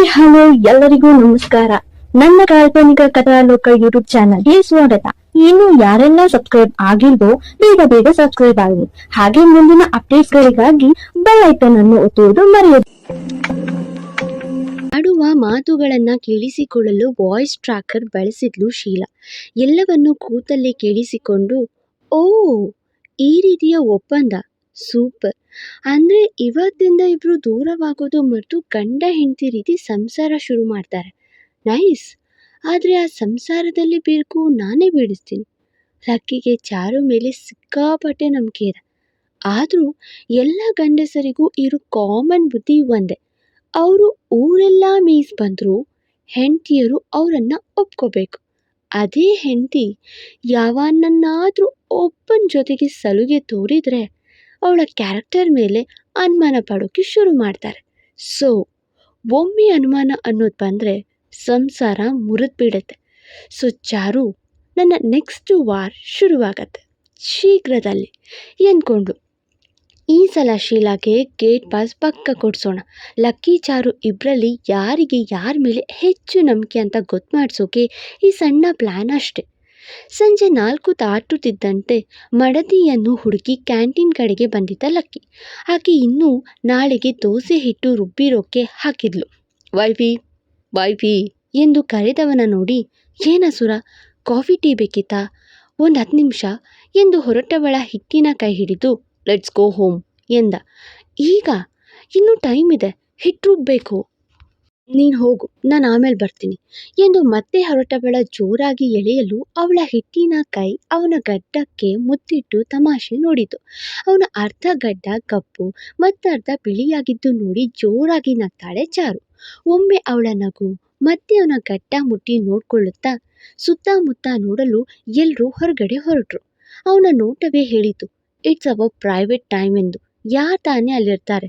Hi hello, ಎಲ್ಲರಿಗೂ ನಮಸ್ಕಾರ. ನನ್ನ ಕಾಲ್ಪನಿಕ ಕಥಾಲೋಕ ಯೂಟ್ಯೂಬ್ ಚಾನಲ್ಗೆ ಸ್ವಾಗತ. ಇನ್ನು ಯಾರೆಲ್ಲ ಸಬ್ಸ್ಕ್ರೈಬ್ ಆಗಿಲ್ವೋ, ಬೇಗ ಬೇಗ ಸಬ್ಸ್ಕ್ರೈಬ್ ಆಗಿ ಹಾಗೆ ಮುಂದಿನ ಅಪ್ಡೇಟ್ ಗಳಿಗಾಗಿ ಬೆಲ್ ಐಕನ್ ಅನ್ನು ಒತ್ತುವುದು ಮರೆಯದು. ಆಡುವ ಮಾತುಗಳನ್ನ ಕೇಳಿಸಿಕೊಳ್ಳಲು ವಾಯ್ಸ್ ಟ್ರ್ಯಾಕರ್ ಬಳಸಿದ್ಲು ಶೀಲಾ. ಎಲ್ಲವನ್ನು ಕೂತಲ್ಲೇ ಕೇಳಿಸಿಕೊಂಡು, ಓ, ಈ ರೀತಿಯ ಒಪ್ಪಂದ. ಸೂಪರ್ ಅಂದ್ರೆ ಇವತ್ತಿಂದ ಇಬ್ಬರು ದೂರವಾಗೋದು ಮತ್ತು ಗಂಡ ಹೆಂಡತಿ ರೀತಿ ಸಂಸಾರ ಶುರು ಮಾಡ್ತಾರೆ. ನೈಸ್ ಆದ್ರೆ ಆ ಸಂಸಾರದಲ್ಲಿ ಬೇಕು ನಾನೇ ಬೀಳಿಸ್ತೀನಿ. ಲಕ್ಕಿಗೆ ಚಾರು ಮೇಲೆ ಸಿಕ್ಕಾಪಟ್ಟೆ ನಂಬಿಕೆ ಇದೆ. ಆದರೂ ಎಲ್ಲ ಗಂಡಸರಿಗೂ ಇರೋ ಕಾಮನ್ ಬುದ್ಧಿ ಒಂದೇ. ಅವರು ಊರೆಲ್ಲ ಮೀಸ್ ಬಂದರೂ ಹೆಂಡತಿಯರು ಅವರನ್ನು ಒಪ್ಕೋಬೇಕು. ಅದೇ ಹೆಂಡತಿ ಯಾವನನ್ನಾದರೂ ಒಬ್ಬನ ಜೊತೆಗೆ ಸಲುಗೆ ತೋರಿದರೆ ಅವಳ ಕ್ಯಾರೆಕ್ಟರ್ ಮೇಲೆ ಅನುಮಾನ ಪಡೋಕ್ಕೆ ಶುರು ಮಾಡ್ತಾರೆ. ಸೊ ಒಮ್ಮೆ ಅನುಮಾನ ಅನ್ನೋದು ಬಂದರೆ ಸಂಸಾರ ಮುರಿದು ಬಿಡುತ್ತೆ. ಸೊ ಚಾರು, ನನ್ನ ನೆಕ್ಸ್ಟ್ ವಾರ್ ಶುರುವಾಗತ್ತೆ. ಶೀಘ್ರದಲ್ಲಿ. ಎಂದ್ಕೊಂಡು ಈ ಸಲ ಶೀಲಾಗೆ ಗೇಟ್ ಪಾಸ್ ಪಕ್ಕ ಕೊಡಿಸೋಣ. ಲಕ್ಕಿ ಚಾರು ಇಬ್ಬರಲ್ಲಿ ಯಾರಿಗೆ ಯಾರ ಮೇಲೆ ಹೆಚ್ಚು ನಂಬಿಕೆ ಅಂತ ಗೊತ್ತು ಮಾಡಿಸೋಕೆ ಈ ಸಣ್ಣ ಪ್ಲ್ಯಾನ್ ಅಷ್ಟೆ. ಸಂಜೆ ನಾಲ್ಕು ದಾಟುತ್ತಿದ್ದಂತೆ ಮಡದಿಯನ್ನು ಹುಡುಕಿ ಕ್ಯಾಂಟೀನ್ ಕಡೆಗೆ ಬಂದಿದ್ದ ಲಕ್ಕಿ. ಆಕೆ ಇನ್ನೂ ನಾಳೆಗೆ ದೋಸೆ ಹಿಟ್ಟು ರುಬ್ಬಿರೋಕ್ಕೆ ಹಾಕಿದ್ಲು. ವೈಫಿ ವೈಫಿ, ಎಂದು ಕರೆದವನ ನೋಡಿ ಏನಸುರ ಕಾಫಿ ಟೀ ಬೇಕಿತ್ತಾ? ಒಂದು ಹತ್ತು ನಿಮಿಷ, ಎಂದು ಹೊರಟವಳ ಹಿಟ್ಟಿನ ಕೈ ಹಿಡಿದು, ಲೆಟ್ಸ್ ಗೋ ಹೋಮ್, ಎಂದ. ಈಗ? ಇನ್ನೂ ಟೈಮ್ ಇದೆ ಹಿಟ್ಟು ರುಬ್ಬೇಕು. ನೀನು ಹೋಗು, ನಾನು ಆಮೇಲೆ ಬರ್ತೀನಿ ಎಂದು ಮತ್ತೆ ಹೊರಟವಳ ಜೋರಾಗಿ ಎಳೆಯಲು ಅವಳ ಹಿಟ್ಟಿನ ಕೈ ಅವನ ಗಡ್ಡಕ್ಕೆ ಮುತ್ತಿಟ್ಟು ತಮಾಷೆ ನೋಡಿತು. ಅವನ ಅರ್ಧ ಗಡ್ಡ ಕಪ್ಪು ಮತ್ತರ್ಧ ಬಿಳಿಯಾಗಿದ್ದು ನೋಡಿ ಜೋರಾಗಿ ನಗ್ತಾಳೆ ಚಾರು. ಒಮ್ಮೆ ಅವಳ ನಗು ಮತ್ತೆ ಅವನ ಗಡ್ಡ ಮುಟ್ಟಿ ನೋಡ್ಕೊಳ್ಳುತ್ತಾ ಸುತ್ತಮುತ್ತ ನೋಡಲು ಎಲ್ಲರೂ ಹೊರಗಡೆ ಹೊರಟರು. ಅವನ ನೋಟವೇ ಹೇಳಿತು ಇಟ್ಸ್ ಅವ ಪ್ರೈವೇಟ್ ಟೈಮ್ ಎಂದು. ಯಾರು ತಾನೇ ಅಲ್ಲಿರ್ತಾರೆ?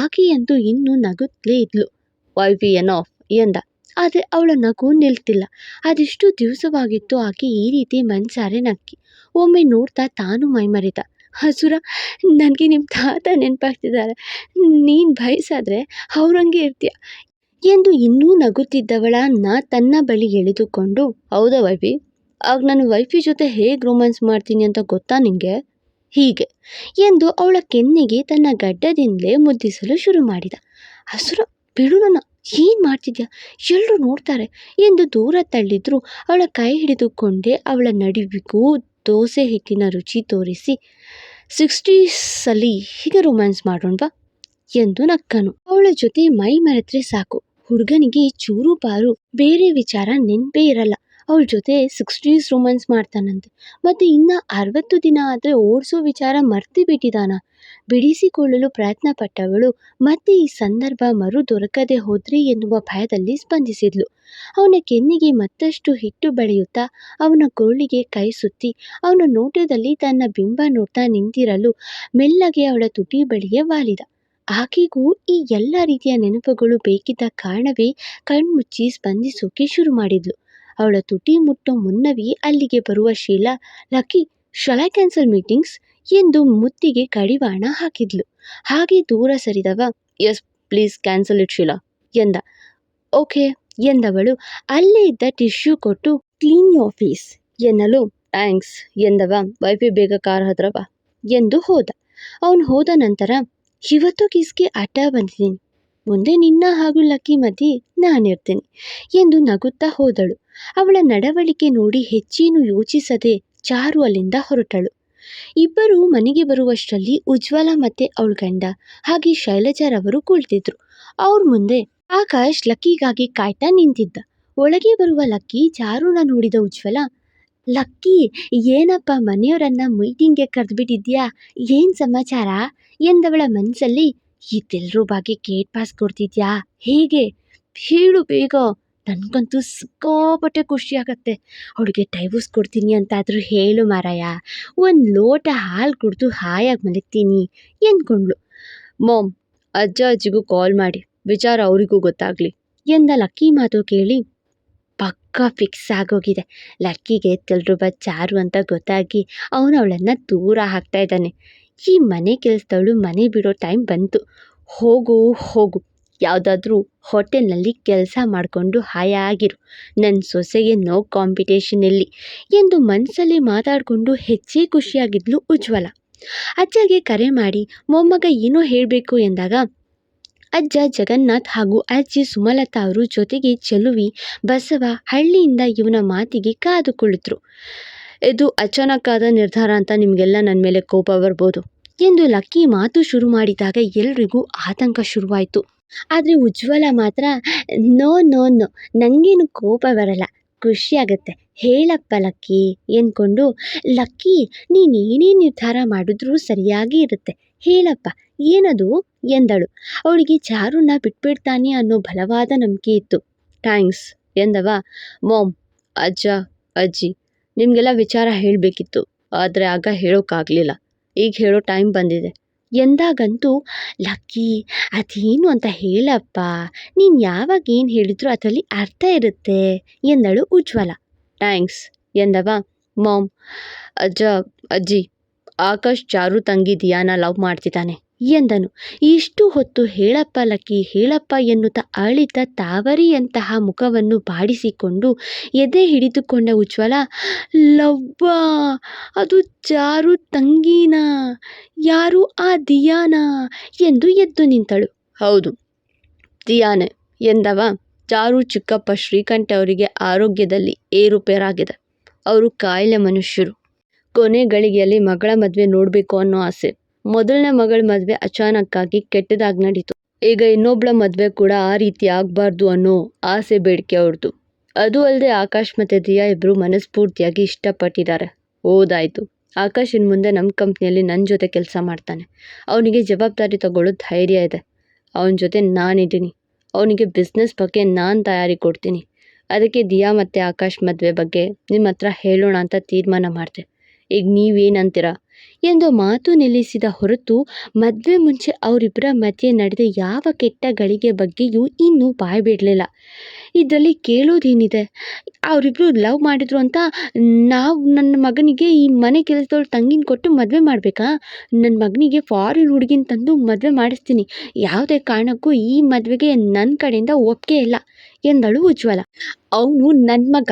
ಆಕೆಯಂತೂ ಇನ್ನೂ ನಗುತ್ತಲೇ ಇದ್ಲು. ವೈಫಿ ಆಫ್ ಎಂದ ಆದರೆ ಅವಳ ನಗು ನಿಲ್ತಿಲ್ಲ. ಅದೆಷ್ಟು ದಿವಸವಾಗಿತ್ತು ಆಕೆ ಈ ರೀತಿ ಮನ್ಸಾರೆ ನಕ್ಕಿ. ಒಮ್ಮೆ ನೋಡ್ತಾ ತಾನು ಮೈಮರೆದ ಹಸುರ, ನನಗೆ ನಿಮ್ಮ ತಾತ ನೆನಪಾಗ್ತಿದ್ದಾರೆ ನೀನು ಬಯಸಾದ್ರೆ ಅವ್ರಂಗೆ ಇರ್ತೀಯ? ಎಂದು ಇನ್ನೂ ನಗುತ್ತಿದ್ದವಳನ್ನ ತನ್ನ ಬಳಿ ಎಳೆದುಕೊಂಡು, ಹೌದಾ ವೈಫಿ? ಆಗ ನಾನು ವೈಫಿ ಜೊತೆ ಹೇಗೆ ರೊಮ್ಯಾನ್ಸ್ ಮಾಡ್ತೀನಿ ಅಂತ ಗೊತ್ತಾ ನಿಂಗೆ? ಹೀಗೆ. ಎಂದು ಅವಳ ಕೆನ್ನೆಗೆ ತನ್ನ ಗಡ್ಡದಿಂದಲೇ ಮುದ್ದಿಸಲು ಶುರು ಮಾಡಿದ. ಹಸುರ ಬಿಡು ಏನು ಮಾಡ್ತಿದ್ಯಾ? ಎಲ್ಲರೂ ನೋಡ್ತಾರೆ. ಎಂದು ದೂರ ತಳ್ಳಿದ್ರು. ಅವಳ ಕೈ ಹಿಡಿದುಕೊಂಡೇ ಅವಳ ನಡುವಿಗೂ ದೋಸೆ ಹಿಟ್ಟಿನ ರುಚಿ ತೋರಿಸಿ ಸಿಕ್ಸ್ಟೀಸಲ್ಲಿ ಹೀಗೆ ರೊಮ್ಯಾನ್ಸ್ ಮಾಡೋಣವಾ? ಎಂದು ನಕ್ಕನು. ಅವಳ ಜೊತೆ ಮೈ ಮರೆತ್ರೆ ಸಾಕು. ಹುಡುಗನಿಗೆ ಚೂರು ಬಾರು ಬೇರೆ ವಿಚಾರ ನೆನಪೇ ಇರಲ್ಲ. ಅವಳ ಜೊತೆ ಸಿಕ್ಸ್ಟೀಸ್ ರೊಮ್ಯಾನ್ಸ್ ಮಾಡ್ತಾನಂತೆ. ಮತ್ತು ಇನ್ನು ಅರವತ್ತು ದಿನ ಆದರೆ ಓಡಿಸೋ ವಿಚಾರ ಮರ್ತಿ ಬಿಟ್ಟಿದಾನ. ಬಿಡಿಸಿಕೊಳ್ಳಲು ಪ್ರಯತ್ನ ಪಟ್ಟವಳು. ಮತ್ತೆ ಈ ಸಂದರ್ಭ ಮರು ದೊರಕದೆ ಹೋದ್ರೆ ಎನ್ನುವ ಭಯದಲ್ಲಿ ಸ್ಪಂದಿಸಿದ್ಲು. ಅವನ ಕೆನ್ನಿಗೆ ಮತ್ತಷ್ಟು ಹಿಟ್ಟು ಬೆಳೆಯುತ್ತಾ ಅವನ ಕೊರಳಿಗೆ ಕೈ ಸುತ್ತಿ ಅವನ ನೋಟದಲ್ಲಿ ತನ್ನ ಬಿಂಬ ನೋಡ್ತಾ ನಿಂತಿರಲು ಮೆಲ್ಲಗೆ ಅವಳ ತುಟಿ ಬಳಿಯೇ ವಾಲಿದ. ಆಕೆಗೂ ಈ ಎಲ್ಲ ರೀತಿಯ ನೆನಪುಗಳು ಬೇಕಿದ್ದ ಕಾರಣವೇ ಕಣ್ಮುಚ್ಚಿ ಸ್ಪಂದಿಸೋಕೆ ಶುರು ಮಾಡಿದ್ಲು. ಅವಳ ತುಟಿ ಮುಟ್ಟೋ ಮುನ್ನವೇ ಅಲ್ಲಿಗೆ ಬರುವ Sheela, lucky Sheela cancel meetings ಎಂದು ಮುತ್ತಿಗೆ ಕಡಿವಾಣ ಹಾಕಿದ್ಲು. ಹಾಗೆ ದೂರ ಸರಿದವ yes please cancel it Sheela, ಎಂದ. ಓಕೆ ಎಂದವಳು. ಅಲ್ಲೇ ಇದ್ದ ಟಿಶ್ಯೂ ಕೊಟ್ಟು ಕ್ಲೀನ್ ಯು ಆಫೀಸ್ ಎನ್ನಲು. ಥ್ಯಾಂಕ್ಸ್ ಎಂದವ. ವೈಫೈ ಬೇಗ ಕಾರ್ ಹತ್ರ ಎಂದು ಹೋದ. ಅವನು ಹೋದ ನಂತರ, ಇವತ್ತು ಕಿಸ್ಗೆ ಅಡ್ಡ ಬಂದಿದ್ದೀನಿ. ಮುಂದೆ ನಿನ್ನ ಹಾಗೂ ಲಕ್ಕಿ ಮಧ್ಯೆ ನಾನಿರ್ತೀನಿ, ಎಂದು ನಗುತ್ತಾ ಹೋದಳು. ಅವಳ ನಡವಳಿಕೆ ನೋಡಿ ಹೆಚ್ಚೇನು ಯೋಚಿಸದೆ ಚಾರು ಅಲ್ಲಿಂದ ಹೊರಟಳು. ಇಬ್ಬರು ಮನೆಗೆ ಬರುವಷ್ಟರಲ್ಲಿ ಉಜ್ವಲ ಮತ್ತೆ ಅವಳ ಗಂಡ, ಹಾಗೆ ಶೈಲಜಾರವರು ಕುಳಿತಿದ್ರು. ಅವ್ರ ಮುಂದೆ ಆಕಾಶ್ ಲಕ್ಕಿಗಾಗಿ ಕಾಯ್ತಾ ನಿಂತಿದ್ದ. ಒಳಗೆ ಬರುವ ಲಕ್ಕಿ ಚಾರುನ ನೋಡಿದ ಉಜ್ವಲ, ಲಕ್ಕಿ, ಏನಪ್ಪ ಮನೆಯವರನ್ನ ಮೀಟಿಂಗ್ಗೆ ಕರೆದ್ಬಿಟ್ಟಿದ್ಯಾ? ಏನ್ ಸಮಾಚಾರ? ಎಂದವಳ ಮನಸ್ಸಲ್ಲಿ ಇದೆಲ್ಲರೂ ಬಗ್ಗೆ ಗೇಟ್ ಪಾಸ್ ಕೊಡ್ತಿದ್ಯಾ? ಹೇಗೆ? ಹೇಳು ಬೇಗ. ನನಗಂತೂ ಸಿಕ್ಕಾಪಟ್ಟೆ ಖುಷಿ ಅವಳಿಗೆ ಡೈವೋರ್ಸ್ ಕೊಡ್ತೀನಿ ಅಂತಾದರೂ ಹೇಳು ಮಾರಾಯ. ಒಂದು ಲೋಟ ಹಾಲು ಕುಡಿದು ಹಾಯಾಗಿ ಮಲಗ್ತೀನಿ, ಎಂದ್ಕೊಂಡ್ಳು. ಮೋಮ್, ಅಜ್ಜ ಅಜ್ಜಿಗೂ ಕಾಲ್ ಮಾಡಿ. ವಿಚಾರ ಅವರಿಗೂ ಗೊತ್ತಾಗಲಿ. ಎಂದ ಲಕ್ಕಿ ಮಾತು ಕೇಳಿ, ಪಕ್ಕ ಫಿಕ್ಸ್ ಆಗೋಗಿದೆ. ಲಕ್ಕಿಗೆ ತೆಲ್ರುಬ ಚಾರು ಅಂತ ಗೊತ್ತಾಗಿ ಅವನು ಅವಳನ್ನು ದೂರ ಹಾಕ್ತಾ ಇದ್ದಾನೆ. ಈ ಮನೆ ಕೆಲಸದವಳು ಮನೆ ಬಿಡೋ ಟೈಮ್ ಬಂತು. ಹೋಗು ಹೋಗು. ಯಾವುದಾದ್ರೂ ಹೋಟೆಲ್ನಲ್ಲಿ ಕೆಲಸ ಮಾಡಿಕೊಂಡು ಹಾಯಾಗಿರು. ನನ್ನ ಸೊಸೆಗೆ ನೋ ಕಾಂಪಿಟೇಷನ್ ಇಲ್ಲಿ ಎಂದು ಮನಸ್ಸಲ್ಲಿ ಮಾತಾಡಿಕೊಂಡು ಹೆಚ್ಚೇ ಖುಷಿಯಾಗಿದ್ಲು ಉಜ್ವಲ. ಅಜ್ಜಗೆ ಕರೆ ಮಾಡಿ, ಮೊಮ್ಮಗ ಏನೋ ಹೇಳಬೇಕು ಎಂದಾಗ, ಅಜ್ಜ ಜಗನ್ನಾಥ್ ಹಾಗೂ ಅಜ್ಜಿ ಸುಮಲತಾ ಅವರು ಜೊತೆಗೆ ಚೆಲುವಿ ಬಸವ ಹಳ್ಳಿಯಿಂದ ಇವನ ಮಾತಿಗೆ ಕಾದು ಇದು ಅಚಾನಕ್ಕಾದ ನಿರ್ಧಾರ ಅಂತ ನಿಮಗೆಲ್ಲ ನನ್ನ ಮೇಲೆ ಕೋಪ ಬರ್ಬೋದು ಎಂದು ಲಕ್ಕಿ ಮಾತು ಶುರು ಮಾಡಿದಾಗ ಎಲ್ರಿಗೂ ಆತಂಕ ಶುರುವಾಯಿತು. ಆದರೆ ಉಜ್ವಲ ಮಾತ್ರ ನೋ ನೋ ನೋ. ನನಗೇನು ಕೋಪ ಬರಲ್ಲ. ಖುಷಿಯಾಗತ್ತೆ. ಹೇಳಪ್ಪ, ಲಕ್ಕಿ. ಎಂದ್ಕೊಂಡು, ಲಕ್ಕಿ ನೀನೇನೇ ನಿರ್ಧಾರ ಮಾಡಿದ್ರೂ ಸರಿಯಾಗಿ ಇರುತ್ತೆ. ಹೇಳಪ್ಪ. ಏನದು? ಎಂದಳು. ಅವಳಿಗೆ ಚಾರುನ ಬಿಟ್ಬಿಡ್ತಾನೆ ಅನ್ನೋ ಬಲವಾದ ನಂಬಿಕೆ ಇತ್ತು. ಥ್ಯಾಂಕ್ಸ್, ಎಂದವ. ಮಾಮ್, ಅಜ್ಜ, ಅಜ್ಜಿ, ನಿಮಗೆಲ್ಲ ವಿಚಾರ ಹೇಳಬೇಕಿತ್ತು. ಆದರೆ ಆಗ ಹೇಳೋಕ್ಕಾಗಲಿಲ್ಲ. ಈಗ ಹೇಳೋ ಟೈಮ್ ಬಂದಿದೆ. ಎಂದಾಗಂತೂ, ಲಕ್ಕಿ, ಅದೇನು ಅಂತ ಹೇಳಪ್ಪ, ನೀನು ಯಾವಾಗ ಏನು ಹೇಳಿದ್ರು ಅದರಲ್ಲಿ ಅರ್ಥ ಇರುತ್ತೆ ಎಂದಳು ಉಜ್ವಲ. ಥ್ಯಾಂಕ್ಸ್ ಎಂದವ. ಮಾಮ್, ಅಜ್ಜ, ಅಜ್ಜಿ, ಆಕಾಶ್ ಚಾರು ತಂಗಿ ದಿಯಾನ ಲವ್ ಮಾಡ್ತಿದ್ದಾನೆ. ಎಂದನು. ಇಷ್ಟು ಹೊತ್ತು ಹೇಳಪ್ಪ ಲಕ್ಕಿ, ಹೇಳಪ್ಪ ಎನ್ನುತ್ತಾ ಅಳಿತ ತಾವರಿಯಂತಹ ಮುಖವನ್ನು ಬಾಡಿಸಿಕೊಂಡು ಎದೆ ಹಿಡಿದುಕೊಂಡ ಉಜ್ವಲ, ಲವ್ವ, ಅದು ಜಾರು ತಂಗೀನಾ, ಯಾರು ಆ ದಿಯಾನ? ಎಂದು ಎದ್ದು ನಿಂತಳು. ಹೌದು, ದಿಯಾನೆ ಎಂದವ. ಜಾರು ಚಿಕ್ಕಪ್ಪ ಶ್ರೀಕಂಠ ಅವರಿಗೆ ಆರೋಗ್ಯದಲ್ಲಿ ಏರುಪೇರಾಗಿದೆ. ಅವರು ಕಾಯಿಲೆ ಮನುಷ್ಯರು. ಕೊನೆ ಗಳಿಗೆಯಲ್ಲಿ ಮಗಳ ಮದುವೆ ನೋಡಬೇಕು ಅನ್ನೋ ಆಸೆ. ಮೊದಲನೇ ಮಗಳ ಮದುವೆ ಅಚಾನಕ್ಕಾಗಿ ಕೆಟ್ಟದಾಗಿ ನಡೀತು. ಈಗ ಇನ್ನೊಬ್ಳ ಮದುವೆ ಕೂಡ ಆ ರೀತಿ ಆಗಬಾರ್ದು ಅನ್ನೋ ಆಸೆ ಬೇಡಿಕೆ ಅವ್ರದ್ದು ಅದು ಅಲ್ಲದೆ ಆಕಾಶ್ ಮತ್ತು ದಿಯಾ ಇಬ್ಬರು ಮನಸ್ಫೂರ್ತಿಯಾಗಿ ಇಷ್ಟಪಟ್ಟಿದ್ದಾರೆ. ಓದಾಯಿತು. ಆಕಾಶ್ ಇನ್ನು ಮುಂದೆ ನಮ್ಮ ಕಂಪ್ನಿಯಲ್ಲಿ ನನ್ನ ಜೊತೆ ಕೆಲಸ ಮಾಡ್ತಾನೆ. ಅವನಿಗೆ ಜವಾಬ್ದಾರಿ ತಗೊಳ್ಳೋ ಧೈರ್ಯ ಇದೆ. ಅವನ ಜೊತೆ ನಾನಿದ್ದೀನಿ. ಅವನಿಗೆ ಬಿಸ್ನೆಸ್ ಬಗ್ಗೆ ನಾನು ತಯಾರಿ ಕೊಡ್ತೀನಿ. ಅದಕ್ಕೆ ದಿಯಾ ಮತ್ತು ಆಕಾಶ್ ಮದುವೆ ಬಗ್ಗೆ ನಿಮ್ಮ ಹತ್ರ ಹೇಳೋಣ ಅಂತ ತೀರ್ಮಾನ ಮಾಡಿದೆ. ಈಗ ನೀವೇನಂತೀರ? ಎಂದು ಮಾತು ನಿಲ್ಲಿಸಿದ ಹೊರತು ಮದುವೆ ಮುಂಚೆ ಅವರಿಬ್ಬರ ಮಧ್ಯೆ ನಡೆದ ಯಾವ ಕೆಟ್ಟ ಗಳಿಗೆ ಬಗ್ಗೆಯೂ ಇನ್ನೂ ಬಾಯಿ ಬಿಡಲಿಲ್ಲ ಇದರಲ್ಲಿ ಕೇಳೋದೇನಿದೆ? ಅವರಿಬ್ಬರು ಲವ್ ಮಾಡಿದ್ರು ಅಂತ ನಾವು ನನ್ನ ಮಗನಿಗೆ ಈ ಮನೆ ಕೆಲಸದವ್ರು ತಂಗಿನ ಕೊಟ್ಟು ಮದುವೆ ಮಾಡಬೇಕಾ? ನನ್ನ ಮಗನಿಗೆ ಫಾರಿನ್ ಹುಡುಗಿನ ತಂದು ಮದುವೆ ಮಾಡಿಸ್ತೀನಿ. ಯಾವುದೇ ಕಾರಣಕ್ಕೂ ಈ ಮದುವೆಗೆ ನನ್ನ ಕಡೆಯಿಂದ ಒಪ್ಪಿಗೆ ಇಲ್ಲ, ಎಂದಳು ಉಜ್ವಲ. ಅವನು ನನ್ನ ಮಗ.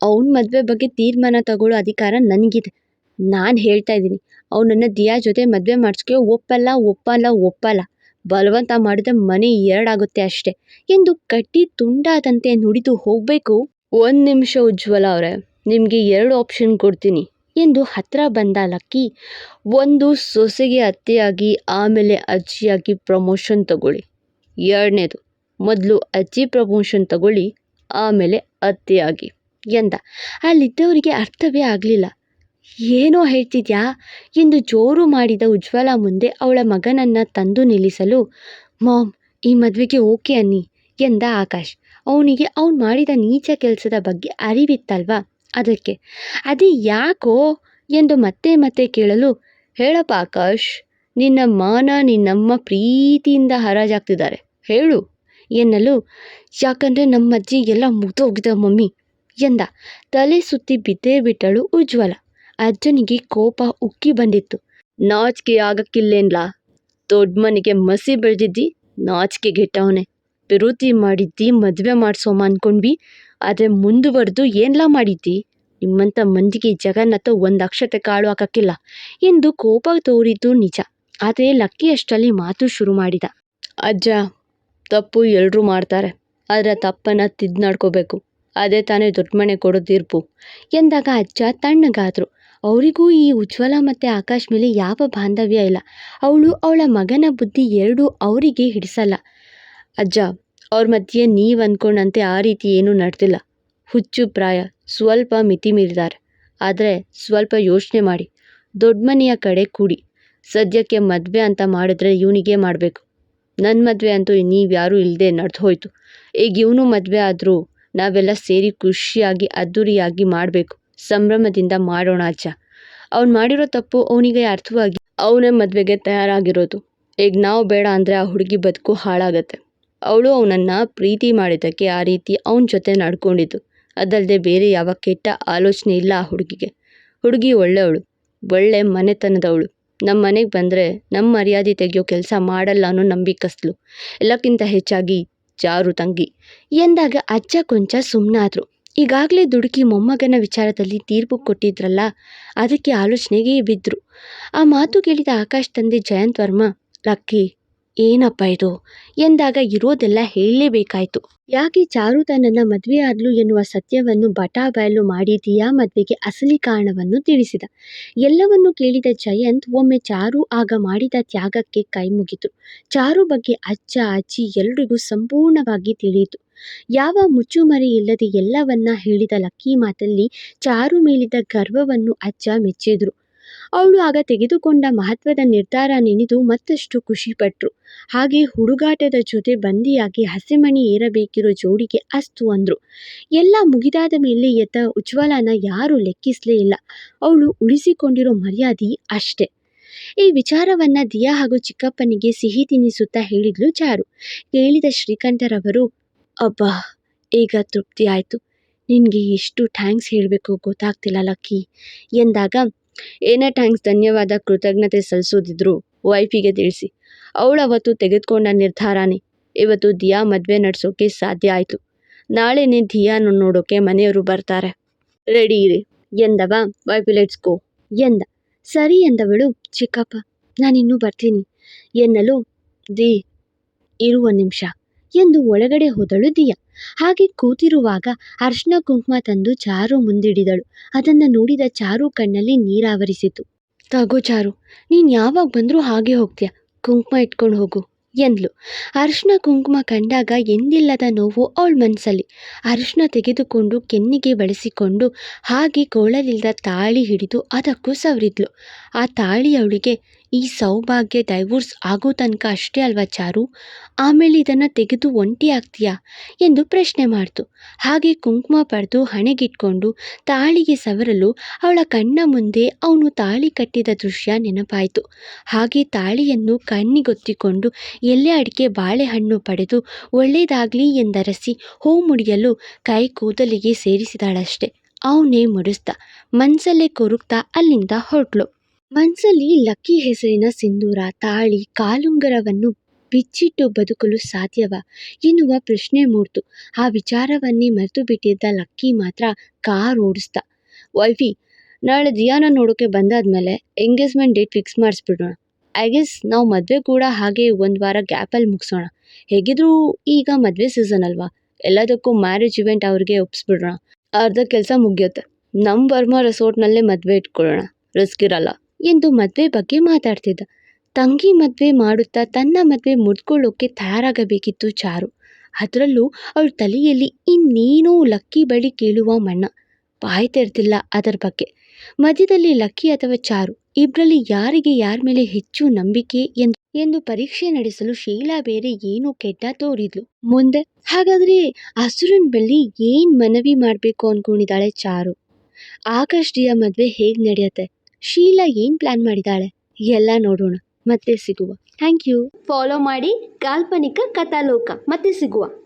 ಅವನ ಮದುವೆ ಬಗ್ಗೆ ತೀರ್ಮಾನ ತಗೊಳ್ಳೋ ಅಧಿಕಾರ ನನಗಿದೆ. ನಾನು ಹೇಳ್ತಾ ಇದ್ದೀನಿ ಅವನನ್ನು ದಿಯಾ ಜೊತೆ ಮದುವೆ ಮಾಡಿಸ್ಕೊ ಒಪ್ಪಲ್ಲ ಒಪ್ಪಲ್ಲ ಒಪ್ಪಲ್ಲ. ಬಲವಂತ ಮಾಡಿದ್ರೆ ಮನೆ ಎರಡಾಗುತ್ತೆ ಅಷ್ಟೆ. ಎಂದು ಕಟ್ಟಿ ತುಂಡಾದಂತೆ ನುಡಿದು ಹೋಗಬೇಕು. ಒಂದು ನಿಮಿಷ ಉಜ್ವಲ ಅವರೇ, ನಿಮಗೆ ಎರಡು ಆಪ್ಷನ್ ಕೊಡ್ತೀನಿ ಎಂದು ಹತ್ತಿರ ಬಂದ ಲಕ್ಕಿ, ಒಂದು ಸೊಸೆಗೆ ಅತ್ತೆಯಾಗಿ, ಆಮೇಲೆ ಅಜ್ಜಿಯಾಗಿ ಪ್ರಮೋಷನ್ ತಗೊಳ್ಳಿ. ಎರಡನೇದು, ಮೊದಲು ಅಜ್ಜಿ ಪ್ರಮೋಷನ್ ತಗೊಳ್ಳಿ, ಆಮೇಲೆ ಅತ್ತೆಯಾಗಿ ಎಂದ. ಅಲ್ಲಿದ್ದವರಿಗೆ ಅರ್ಥವೇ ಆಗಲಿಲ್ಲ. ಏನೋ ಹೇಳ್ತಿದ್ಯಾ? ಎಂದು ಜೋರು ಮಾಡಿದ ಉಜ್ವಲ ಮುಂದೆ ಅವಳ ಮಗನನ್ನು ತಂದು ನಿಲ್ಲಿಸಲು, ಮಾಮ್, ಈ ಮದುವೆಗೆ ಓಕೆ ಅನ್ನಿ ಎಂದ ಆಕಾಶ್. ಅವನಿಗೆ ಅವನು ಮಾಡಿದ ನೀಚ ಕೆಲಸದ ಬಗ್ಗೆ ಅರಿವಿತ್ತಲ್ವಾ? ಅದಕ್ಕೆ, ಅದೇ ಯಾಕೋ? ಎಂದು ಮತ್ತೆ ಮತ್ತೆ ಕೇಳಲು, ಹೇಳಪ್ಪ ಆಕಾಶ್, ನಿನ್ನ ಮಾನ ನಿನ್ನಮ್ಮ ಪ್ರೀತಿಯಿಂದ ಹರಾಜಾಗ್ತಿದ್ದಾರೆ. ಹೇಳು ಎನ್ನಲು, ಯಾಕಂದರೆ ನಮ್ಮ ಅಜ್ಜಿ ಎಲ್ಲ ಮುಗ್ದೋಗಿದೆ ಮಮ್ಮಿ ಎಂದ. ತಲೆ ಸುತ್ತಿ ಬಿದ್ದೇ ಬಿಟ್ಟಳು ಉಜ್ವಲ. ಅಜ್ಜನಿಗೆ ಕೋಪ ಉಕ್ಕಿ ಬಂದಿತ್ತು. ನಾಚಿಕೆ ಆಗಕ್ಕಿಲ್ಲೇನ್ಲ? ದೊಡ್ಡ ಮನೆಗೆ ಮಸಿ ಬೆಳೆದಿದ್ದಿ, ನಾಚಿಕೆ ಗೆಟ್ಟವನೆ ಪಿರುತಿ ಮಾಡಿದ್ದಿ, ಮದುವೆ ಮಾಡಿಸೋಮ ಅನ್ಕೊಂಡ್ವಿ, ಆದರೆ ಮುಂದುವರೆದು ಏನ್ಲ ಮಾಡಿದ್ದಿ? ನಿಮ್ಮಂಥ ಮಂದಿಗೆ ಜಗನ್ನಾಥ ಜಗನ್ನತ್ತ ಒಂದು ಅಕ್ಷತೆ ಕಾಳು ಹಾಕಕ್ಕಿಲ್ಲ. ಎಂದು ಕೋಪ ತೋರಿದ್ದು ನಿಜ, ಆದರೆ ಲಕ್ಕಿ ಅಷ್ಟರಲ್ಲಿ ಮಾತು ಶುರು ಮಾಡಿದ. ಅಜ್ಜ, ತಪ್ಪು ಎಲ್ಲರೂ ಮಾಡ್ತಾರೆ, ಆದರೆ ತಪ್ಪನ್ನು ತಿದ್ದು ನಡ್ಕೋಬೇಕು ಅದೇ ತಾನೇ ದೊಡ್ಡ ಮನೆ ಕೊಡೋ ತೀರ್ಪು. ಎಂದಾಗ ಅಜ್ಜ ತಣ್ಣಗಾದರು. ಅವರಿಗೂ ಈ ಉಜ್ವಲ ಮತ್ತು ಆಕಾಶ್ ಮೇಲೆ ಯಾವ ಬಾಂಧವ್ಯ ಇಲ್ಲ. ಅವಳು ಅವಳ ಮಗನ ಬುದ್ಧಿ ಎರಡೂ ಅವರಿಗೆ ಹಿಡಿಸಲ್ಲ. ಅಜ್ಜ, ಅವ್ರ ಮಧ್ಯೆ ನೀವು ಅಂದ್ಕೊಂಡಂತೆ ಆ ರೀತಿ ಏನೂ ನಡೆದಿಲ್ಲ. ಹುಚ್ಚು ಪ್ರಾಯ, ಸ್ವಲ್ಪ ಮಿತಿ ಮೀರಿದ್ದಾರೆ ಆದರೆ ಸ್ವಲ್ಪ ಯೋಚನೆ ಮಾಡಿ. ದೊಡ್ಡ ಮನೆಯ ಕಡೆ ಕೂಡಿ. ಸದ್ಯಕ್ಕೆ ಮದುವೆ ಅಂತ ಮಾಡಿದ್ರೆ ಇವನಿಗೆ ಮಾಡಬೇಕು. ನನ್ನ ಮದುವೆ ಅಂತೂ ನೀವ್ಯಾರೂ ಇಲ್ಲದೆ ನಡೆದು ಹೋಯ್ತು. ಈಗ ಇವನು ಮದುವೆ ಆದರೂ ನಾವೆಲ್ಲ ಸೇರಿ ಖುಷಿಯಾಗಿ, ಅದ್ದೂರಿಯಾಗಿ ಮಾಡಬೇಕು. ಸಂಭ್ರಮದಿಂದ ಮಾಡೋಣ ಅಜ್ಜ. ಅವ್ನು ಮಾಡಿರೋ ತಪ್ಪು ಅವನಿಗೆ ಅರ್ಥವಾಗಿ ಅವನೇ ಮದುವೆಗೆ ತಯಾರಾಗಿರೋದು. ಈಗ ನಾವು ಬೇಡ ಅಂದರೆ ಆ ಹುಡುಗಿ ಬದುಕು ಹಾಳಾಗತ್ತೆ. ಅವಳು ಅವನನ್ನು ಪ್ರೀತಿ ಮಾಡಿದ್ದಕ್ಕೆ ಆ ರೀತಿ ಅವನ ಜೊತೆ ನಡ್ಕೊಂಡಿದ್ದು. ಅದಲ್ಲದೆ ಬೇರೆ ಯಾವ ಕೆಟ್ಟ ಆಲೋಚನೆ ಇಲ್ಲ ಆ ಹುಡುಗಿಗೆ. ಹುಡುಗಿ ಒಳ್ಳೆಯವಳು ಒಳ್ಳೆ ಮನೆತನದವಳು. ನಮ್ಮ ಮನೆಗೆ ಬಂದರೆ ನಮ್ಮ ಮರ್ಯಾದೆ ತೆಗೆಯೋ ಕೆಲಸ ಮಾಡಲ್ಲ ಅನ್ನೋ ನಂಬಿಕಸ್ಲು. ಎಲ್ಲಕ್ಕಿಂತ ಹೆಚ್ಚಾಗಿ ಜಾರು ತಂಗಿ. ಎಂದಾಗ ಅಜ್ಜ ಕೊಂಚ ಸುಮ್ಮನಾದ್ರು ಈಗಾಗಲೇ ದುಡುಕಿ ಮೊಮ್ಮಗನ ವಿಚಾರದಲ್ಲಿ ತೀರ್ಪು ಕೊಟ್ಟಿದ್ರಲ್ಲ, ಅದಕ್ಕೆ ಆಲೋಚನೆಗೆ ಬಿದ್ದರು ಆ ಮಾತು ಕೇಳಿದ ಆಕಾಶ್ ತಂದೆ ಜಯಂತ್ ವರ್ಮ, ಲಕ್ಕಿ, ಏನಪ್ಪ ಇದು? ಎಂದಾಗ ಇರೋದೆಲ್ಲ ಹೇಳಲೇಬೇಕಾಯ್ತು. ಯಾಕೆ ಚಾರು ತನ್ನನ್ನು ಮದುವೆ ಆದ್ಲು ಎನ್ನುವ ಸತ್ಯವನ್ನು ಬಟಾ ಬಯಲು ಮಾಡಿದೀಯಾ ಮದುವೆಗೆ ಅಸಲಿ ಕಾರಣವನ್ನು ತಿಳಿಸಿದ. ಎಲ್ಲವನ್ನು ಕೇಳಿದ ಜಯಂತ್ ಒಮ್ಮೆ ಚಾರು ಆಗ ಮಾಡಿದ ತ್ಯಾಗಕ್ಕೆ ಕೈ ಮುಗಿತು. ಚಾರು ಬಗ್ಗೆ ಅಜ್ಜ ಅಜ್ಜಿ ಎಲ್ರಿಗೂ ಸಂಪೂರ್ಣವಾಗಿ ತಿಳಿಯಿತು. ಯಾವ ಮುಚ್ಚುಮರೆ ಇಲ್ಲದೆ ಎಲ್ಲವನ್ನ ಹೇಳಿದ ಲಕ್ಕಿ ಮಾತಲ್ಲಿ ಚಾರು ಮೇಲಿದ್ದ ಗರ್ವವನ್ನು ಅಜ್ಜ ಮೆಚ್ಚಿದ್ರು. ಅವಳು ಆಗ ತೆಗೆದುಕೊಂಡ ಮಹತ್ವದ ನಿರ್ಧಾರ ನೆನೆದು ಮತ್ತಷ್ಟು ಖುಷಿಪಟ್ರು. ಹಾಗೆ ಹುಡುಗಾಟದ ಜೊತೆ ಬಂದಿಯಾಗಿ ಹಸೆಮಣಿ ಏರಬೇಕಿರೋ ಜೋಡಿಗೆ ಅಸ್ತು ಅಂದ್ರು. ಎಲ್ಲ ಮುಗಿದಾದ ಮೇಲೆ ಎದ್ದ ಉಜ್ವಲನ ಯಾರು ಲೆಕ್ಕಿಸಲೇ ಇಲ್ಲ. ಅವಳು ಉಳಿಸಿಕೊಂಡಿರೋ ಮರ್ಯಾದೆ ಅಷ್ಟೆ. ಈ ವಿಚಾರವನ್ನ ದಿಯಾ ಹಾಗೂ ಚಿಕ್ಕಪ್ಪನಿಗೆ ಸಿಹಿ ತಿನ್ನಿಸುತ್ತಾ ಹೇಳಿದ್ಲು ಚಾರು. ಕೇಳಿದ ಶ್ರೀಕಂಠರವರು ಅಬ್ಬಾ, ಈಗ ತೃಪ್ತಿ ಆಯಿತು. ನಿನಗೆ ಎಷ್ಟು ಥ್ಯಾಂಕ್ಸ್ ಹೇಳಬೇಕು ಗೊತ್ತಾಗ್ತಿಲ್ಲ, ಲಕ್ಕಿ. ಎಂದಾಗ, ಏನೇ ಥ್ಯಾಂಕ್ಸ್, ಧನ್ಯವಾದ, ಕೃತಜ್ಞತೆ ಸಲ್ಲಿಸೋದಿದ್ರು ವೈಫಿಗೆ ತಿಳಿಸಿ. ಅವಳು ಅವತ್ತು ತೆಗೆದುಕೊಂಡ ನಿರ್ಧಾರನೇ. ಇವತ್ತು ದಿಯಾ ಮದುವೆ ನಡೆಸೋಕೆ ಸಾಧ್ಯ ಆಯಿತು. ನಾಳೆನೇ ದಿಯಾನ ನೋಡೋಕೆ ಮನೆಯವರು ಬರ್ತಾರೆ. ರೆಡಿ ಇರಿ, ಎಂದವ. ವೈಫ್, ಲೆಟ್ಸ್ ಗೋ, ಎಂದ. ಸರಿ ಎಂದವಳು. ಚಿಕ್ಕಪ್ಪ, ನಾನಿನ್ನೂ ಬರ್ತೀನಿ. ಎನ್ನಲು, ದಿ, ಇರುವ ನಿಮಿಷ. ಎಂದು ಒಳಗಡೆ ಹೋದಳು ದಿಯಾ ಹಾಗೆ ಕೂತಿರುವಾಗ ಅರ್ಶಿನ ಕುಂಕುಮ ತಂದು ಚಾರು ಮುಂದಿಡಿದಳು. ಅದನ್ನು ನೋಡಿದ ಚಾರು ಕಣ್ಣಲ್ಲಿ ನೀರಾವರಿಸಿತು. ತಗೋ ಚಾರು, ನೀನು ಯಾವಾಗ ಬಂದರೂ ಹಾಗೆ ಹೋಗ್ತೀಯ? ಕುಂಕುಮ ಇಟ್ಕೊಂಡು ಹೋಗು, ಎಂದ್ಲು. ಅರಿಶಿನ ಕುಂಕುಮ ಕಂಡಾಗ ಎಂದಿಲ್ಲದ ನೋವು ಅವಳ ಮನಸ್ಸಲ್ಲಿ ಅರಿಶಿನ ತೆಗೆದುಕೊಂಡು ಕೆನ್ನಿಗೆ ಬಳಸಿಕೊಂಡು ಹಾಗೆ ಕೋಳಲಿಲ್ಲದ ತಾಳಿ ಹಿಡಿದು ಅದಕ್ಕೂ ಸವರಿದ್ಲು. ಆ ತಾಳಿ ಅವಳಿಗೆ ಈ ಸೌಭಾಗ್ಯ ಡೈವೋರ್ಸ್ ಆಗೋ ತನಕ ಅಷ್ಟೇ ಅಲ್ವಾ ಚಾರು? ಆಮೇಲೆ ಇದನ್ನು ತೆಗೆದು ಒಂಟಿ ಆಗ್ತೀಯಾ? ಎಂದು ಪ್ರಶ್ನೆ ಮಾಡ್ತು. ಹಾಗೆ ಕುಂಕುಮ ಪಡೆದು ಹಣೆಗಿಟ್ಕೊಂಡು ತಾಳಿಗೆ ಸವರಲು ಅವಳ ಕಣ್ಣ ಮುಂದೆ ಅವನು ತಾಳಿ ಕಟ್ಟಿದ ದೃಶ್ಯ ನೆನಪಾಯಿತು. ಹಾಗೆ ತಾಳಿಯನ್ನು ಕಣ್ಣಿಗೊತ್ತಿಕೊಂಡು ಎಲೆ ಅಡಿಕೆ ಬಾಳೆಹಣ್ಣು ಪಡೆದು ಒಳ್ಳೆಯದಾಗಲಿ ಎಂದರಸಿ ಹೂ ಮುಡಿಯಲು ಕೈ ಕೂದಲಿಗೆ ಸೇರಿಸಿದಾಳಷ್ಟೆ. ಅವನೇ ಮುಡಿಸ್ದ. ಮನ್ಸಲ್ಲೇ ಕೊರುಕ್ತಾ ಅಲ್ಲಿಂದ ಹೊರಟ್ಲು. ಮನ್ಸಲ್ಲಿ ಲಕ್ಕಿ ಹೆಸರಿನ ಸಿಂಧೂರ ತಾಳಿ, ಕಾಲುಂಗರವನ್ನು ಬಿಚ್ಚಿಟ್ಟು ಬದುಕಲು ಸಾಧ್ಯವ ಎನ್ನುವ ಪ್ರಶ್ನೆ ಮೂಡ್ತು. ಆ ವಿಚಾರವನ್ನೇ ಮರೆತು ಬಿಟ್ಟಿದ್ದ ಲಕ್ಕಿ ಮಾತ್ರ ಕಾರ್ ಓಡಿಸ್ದ. ವೈಫಿ, ನಾಳೆ ದಿಯಾನ ನೋಡೋಕೆ ಬಂದಾದ್ಮೇಲೆ ಎಂಗೇಜ್ಮೆಂಟ್ ಡೇಟ್ ಫಿಕ್ಸ್ ಮಾಡಿಸ್ಬಿಡೋಣ. ಐ ಗೆಸ್ ನಾವು ಮದುವೆ ಕೂಡ ಹಾಗೆ ಒಂದು ವಾರ ಗ್ಯಾಪಲ್ಲಿ ಮುಗಿಸೋಣ. ಹೇಗಿದ್ರೂ ಈಗ ಮದುವೆ ಸೀಸನ್ ಅಲ್ವಾ? ಎಲ್ಲದಕ್ಕೂ ಮ್ಯಾರೇಜ್ ಇವೆಂಟ್ ಅವ್ರಿಗೆ ಒಪ್ಪಿಸ್ಬಿಡೋಣ ಅರ್ಧ ಕೆಲಸ ಮುಗಿಯುತ್ತೆ. ನಮ್ಮ ವರ್ಮ ರೆಸಾರ್ಟ್ನಲ್ಲೇ ಮದುವೆ ಇಟ್ಕೊಳ್ಳೋಣ. ರಿಸ್ಕ್ ಇರಲ್ಲ. ಎಂದು ಮದುವೆ ಬಗ್ಗೆ ಮಾತಾಡ್ತಿದ್ದ. ತಂಗಿ ಮದುವೆ ಮಾಡುತ್ತಾ ತನ್ನ ಮದುವೆ ಮುಡ್ಕೊಳ್ಳೋಕೆ ತಯಾರಾಗಬೇಕಿತ್ತು ಚಾರು. ಅದರಲ್ಲೂ ಅವಳ ತಲೆಯಲ್ಲಿ ಇನ್ನೇನೋ ಲಕ್ಕಿ ಬಳಿ ಕೇಳುವ ಮಣ್ಣ. ಬಾಯಿ ತೆರೆದಿಲ್ಲ ಅದರ ಬಗ್ಗೆ. ಮಧ್ಯದಲ್ಲಿ ಲಕ್ಕಿ ಅಥವಾ ಚಾರು. ಇಬ್ಬರಲ್ಲಿ ಯಾರಿಗೆ ಯಾರ ಮೇಲೆ ಹೆಚ್ಚು ನಂಬಿಕೆ ಎಂದು ಎಂದು ಪರೀಕ್ಷೆ ನಡೆಸಲು ಶೀಲಾ ಬೇರೆ ಏನೋ ಕೆಟ್ಟ ತೋರಿದ್ಲು. ಮುಂದೆ, ಹಾಗಾದ್ರೆ ಹಸುರನ್ ಬಳಿ ಏನ್ ಮನವಿ ಮಾಡ್ಬೇಕು ಅನ್ಕೊಂಡಿದ್ದಾಳೆ ಚಾರು? ಆಕಾಶ್ ಮದುವೆ ಮದ್ವೆ ಹೇಗ್ ನಡೆಯುತ್ತೆ? ಶೀಲಾ ಏನ್ ಪ್ಲ್ಯಾನ್ ಮಾಡಿದಾಳೆ? ಎಲ್ಲ ನೋಡೋಣ. ಮತ್ತೆ ಸಿಗುವ. ಥ್ಯಾಂಕ್ ಯು ಫಾಲೋ ಮಾಡಿ ಕಾಲ್ಪನಿಕ ಕಥಾಲೋಕ. ಮತ್ತೆ ಸಿಗುವ.